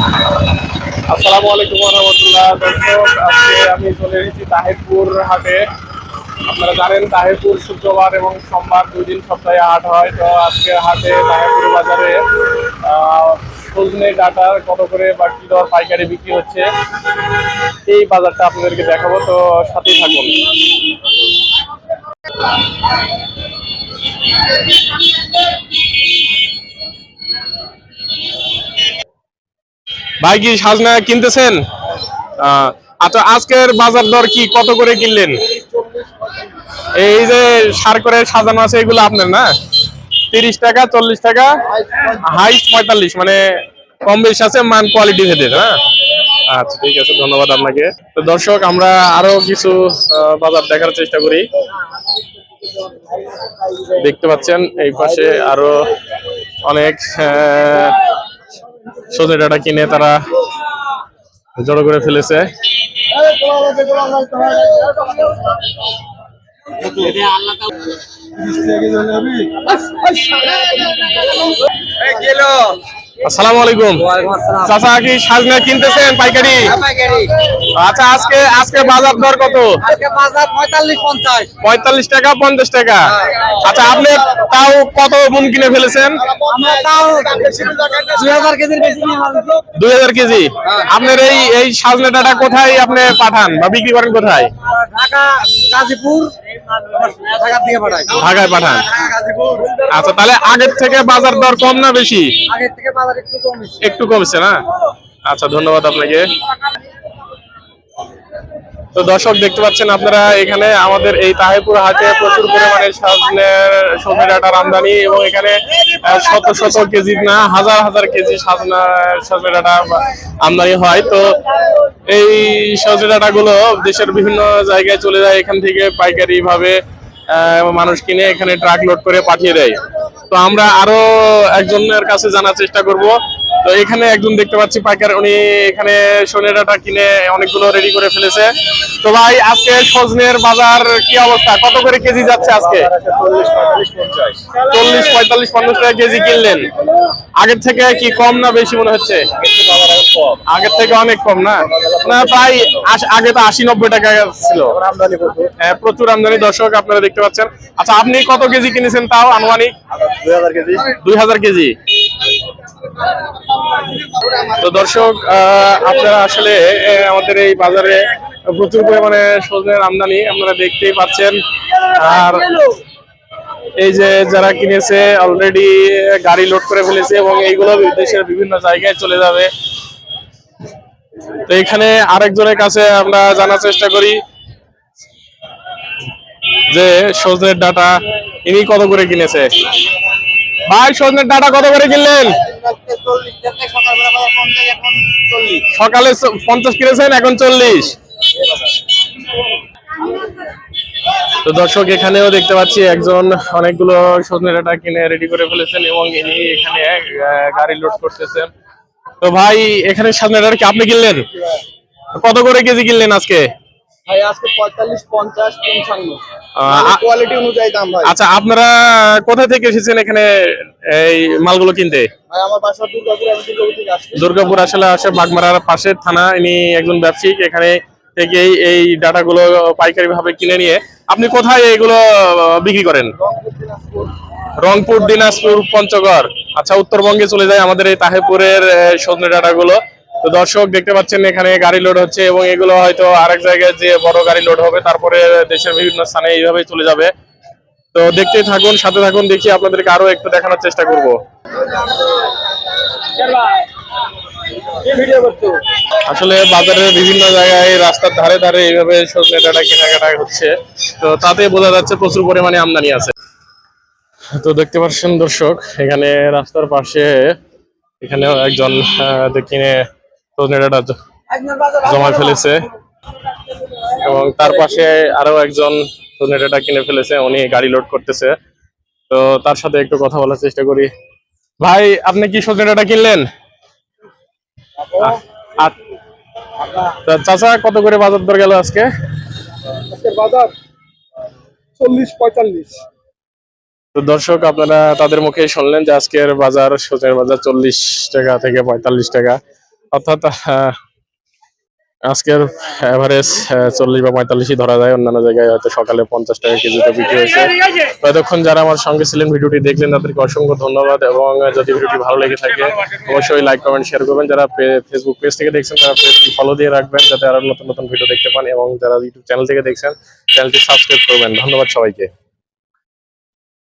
আসসালামু আলাইকুম রহমতুল্লাহ। দর্শক, আজকে আমি চলে এসেছি তাহিরপুর হাটে। আপনারা জানেন তাহিরপুর শুক্রবার এবং সোমবার দুই দিন সপ্তাহে হাট হয়। তো আজকের হাটে তাহিরপুর বাজারে সজনে ডাটার কত করে বা কি দর পাইকারি বিক্রি হচ্ছে, এই বাজারটা আপনাদেরকে দেখাবো। তো সাথেই থাকুন। ভাই কি সাজনা কিনতেছেন? আচ্ছা আজকের বাজার দর কি? কত করে কিনলেন? এই যে সার করে সাজানো আছে, এগুলো আপনার না? তিরিশ টাকা, চল্লিশ টাকা হাইস্ট পঁয়তাল্লিশ মানে কম বেশি আছে, মান কোয়ালিটি ভেদে হ্যাঁ? আচ্ছা ঠিক আছে, ধন্যবাদ আপনাকে। তো দর্শক, আমরা আরও কিছু বাজার দেখার চেষ্টা করি। দেখতে পাচ্ছেন, এই পাশে আরও অনেক সজনে ডাটা কিনে তারা জড়ো করে ফেলেছে। আসসালামু আলাইকুম। চাচা কি সাজনা কিনতেছেন পাইকারি? আচ্ছা আজকে আজকে বাজার দর কত? পঁয়তাল্লিশ টাকা পঞ্চাশ টাকা। আচ্ছা আপনি তাও কত মন কিনে ফেলেছেন? দুই হাজার কেজি। আপনার এই এই সাজনা ডাটা কোথায় আপনি পাঠান বা বিক্রি করেন কোথায়? ঢাকা গাজীপুর। ঢাকায় পাঠান। আচ্ছা তাহলে আগের থেকে বাজার দর কম না বেশি? আগের থেকে বাজার একটু কমেছে। একটু কমছে না? আচ্ছা ধন্যবাদ আপনাকে। তো দর্শক দেখতে পাচ্ছেন আপনারা এখানে আমাদের এই তাহিরপুর হাটে প্রচুর পরিমাণে সাজনের সবজি ডাটার আমদানি এবং এখানে শত শত কেজি না হাজার হাজার কেজি সাজনা সজনে ডাটা আমদানি হয়। তো এই সজনে ডাটা গুলো দেশের বিভিন্ন জায়গায় চলে যায়, এখান থেকে পাইকারি ভাবে মানুষ কিনে এখানে ট্রাক লোড করে পাঠিয়ে দেয়। তো আমরা আরও একজনের কাছে জানার চেষ্টা করব। তো এখানে একজন দেখতে পাচ্ছি পাইকার উনি এখানে সজনে ডাটা কিনে অনেকগুলো রেডি করে ফেলেছে। তো ভাই আজকে সজনের বাজার কি অবস্থা? কত করে কেজি যাচ্ছে আজকে? চল্লিশ পঁয়তাল্লিশ পঞ্চাশ টাকা কেজি কিনলেন। আগের থেকে কি কম না বেশি মনে হচ্ছে? আগের থেকে অনেক কম না? না প্রায় আগে তো আশি নব্বই টাকা ছিল। হ্যাঁ, প্রচুর আমদানি। দর্শক আপনারা দেখতে পাচ্ছেন। আচ্ছা আপনি কত কেজি কিনেছেন তাও আনুমানিক? দুই হাজার কেজি। তো দর্শক আপনারা আসলে আমাদের এই বাজারে প্রচুর পরিমাণে সজনের আমদানি আপনারা দেখতেই পাচ্ছেন। আর এই যে যারা কিনেছে অলরেডি গাড়ি লোড করে ফেলেছে এবং এইগুলো দেশের বিভিন্ন জায়গায় চলে যাবে। তো এখানে আরেকজনের কাছে আমরা জানার চেষ্টা করি যে সজনের ডাটা ইনি কত করে কিনেছে? ভাই, সজনের ডাটা কত করে কিনলেন? সকালে পঞ্চাশ কিনেছেন এখন চল্লিশ। তো দর্শক এখানেও দেখতে পাচ্ছি একজন অনেকগুলো সজনে ডাটা কিনে রেডি করে ফেলেছেন এবং ইনি এখানে গাড়ি লোড করতেছেন। তো ভাই এখানে সজনে ডাটা কি আপনি কিনলেন? কত করে কেজি কিনলেন আজকে? ভাই আজকে পঁয়তাল্লিশ পঞ্চাশ পঞ্চান্ন। কোয়ালিটি অনুযায়ী দাম ভাই। আচ্ছা আপনারা কোথা থেকে এসেছেন এখানে এই মালগুলো কিনতে? ভাই আমার বাসা দুর্গাপুর আমি দুর্গাপুর থেকে আসছি। দুর্গাপুর আসলে আসে বাগমারার পাশের থানা ইনি একজন ব্যবসায়িক এখানে থেকেই এই ডাটাগুলো পাইকারি ভাবে কিনে নিয়ে আপনি কোথায় এগুলো বিক্রি করেন? রংপুর দিনাজপুর। পঞ্চগড়। আচ্ছা উত্তরবঙ্গে চলে যায় আমাদের এই তাহেপুরের সজনে ডাটাগুলো। তো দর্শক, দেখতে পাচ্ছেন এখানে গাড়ি লোড হচ্ছে এবং এগুলো হয়তো আরেক জায়গায় যে বড় গাড়ি লোড হবে, তারপরে দেশের বিভিন্ন স্থানে এইভাবেই চলে যাবে। তো দেখতেই থাকুন, সাথে থাকুন, দেখি আপনাদেরকে আরও একটু দেখানোর চেষ্টা করব। আসলে বাজারের বিভিন্ন জায়গায় রাস্তার ধারে ধারে এইভাবে সজনে ডাটা কেনাকাটা হচ্ছে। তো তাতে বোঝা যাচ্ছে প্রচুর পরিমাণে আমদানি আছে। তো দেখতে পাচ্ছেন দর্শক, এখানে রাস্তার পাশে এখানেও একজন কিনে সজনে ডাটা জমা ফেলেছে। এবং তার পাশে আরও একজন ডাটা কিনে ফেলেছে উনি গাড়ি লোড করতেছে। তো তার সাথে একটু কথা বলার চেষ্টা করি। ভাই আপনি কি সজনে ডাটা কিনলেন? চাচা কত করে বাজার দর গেল আজকে? বাজার চল্লিশ পঁয়তাল্লিশ। তো দর্শক আপনারা তাদের মুখে শুনলেন যে আজকের বাজার সজনের বাজার চল্লিশ টাকা থেকে পঁয়তাল্লিশ টাকা। অর্থাৎ আজকের এভারেজ চল্লিশ বা পঁয়তাল্লিশই ধরা যায়। অন্যান্য জায়গায় হয়তো সকালে পঞ্চাশ টাকা কেজিতে বিক্রি হয়েছে। তো যারা আমার সঙ্গে ছিলেন ভিডিওটি দেখলেন, তাদেরকে অসংখ্য ধন্যবাদ এবং যদি ভিডিওটি ভালো লেগে থাকে, অবশ্যই লাইক কমেন্ট শেয়ার করবেন। যারা ফেসবুক পেজ থেকে দেখছেন, তারা পেজটি ফলো দিয়ে রাখবেন, যাতে আরও নতুন নতুন ভিডিও দেখতে পান এবং যারা ইউটিউব চ্যানেল থেকে দেখছেন চ্যানেলটি সাবস্ক্রাইব করবেন। ধন্যবাদ সবাইকে।